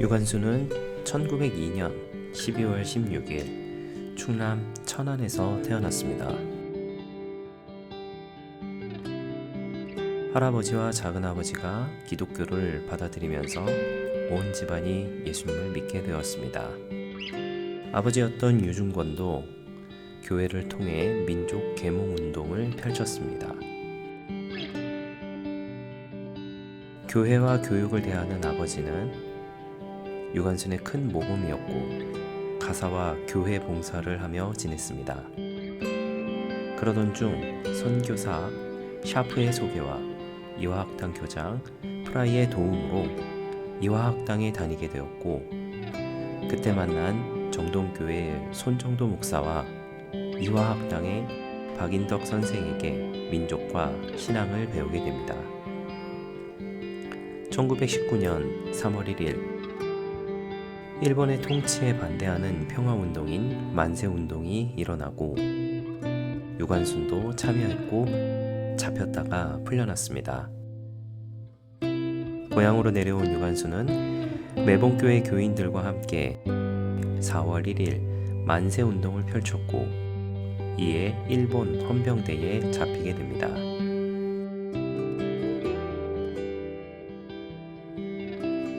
유관수는 1902년 12월 16일 충남 천안에서 태어났습니다. 할아버지와 작은아버지가 기독교를 받아들이면서 온 집안이 예수님을 믿게 되었습니다. 아버지였던 유중권도 교회를 통해 민족 계몽 운동을 펼쳤습니다. 교회와 교육을 대하는 아버지는 유관순의 큰 모범이었고 가사와 교회 봉사를 하며 지냈습니다. 그러던 중 선교사 샤프의 소개와 이화학당 교장 프라이의 도움으로 이화학당에 다니게 되었고 그때 만난 정동교회 손정도 목사와 이화학당의 박인덕 선생에게 민족과 신앙을 배우게 됩니다. 1919년 3월 1일 일본의 통치에 반대하는 평화운동인 만세운동이 일어나고 유관순도 참여했고 잡혔다가 풀려났습니다. 고향으로 내려온 유관순은 매봉교회 교인들과 함께 4월 1일 만세운동을 펼쳤고 이에 일본 헌병대에 잡히게 됩니다.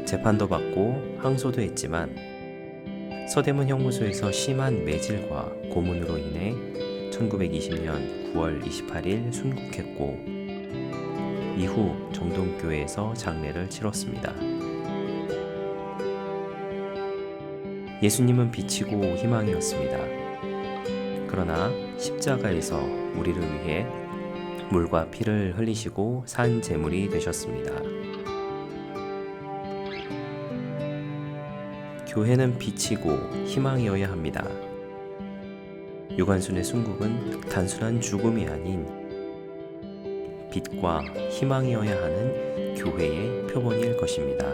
재판도 받고 항소도 했지만 서대문 형무소에서 심한 매질과 고문으로 인해 1920년 9월 28일 순국했고 이후 정동교회에서 장례를 치렀습니다. 예수님은 빛이고 희망이었습니다. 그러나 십자가에서 우리를 위해 물과 피를 흘리시고 산 제물이 되셨습니다. 교회는 빛이고 희망이어야 합니다. 유관순의 순국은 단순한 죽음이 아닌 빛과 희망이어야 하는 교회의 표본일 것입니다.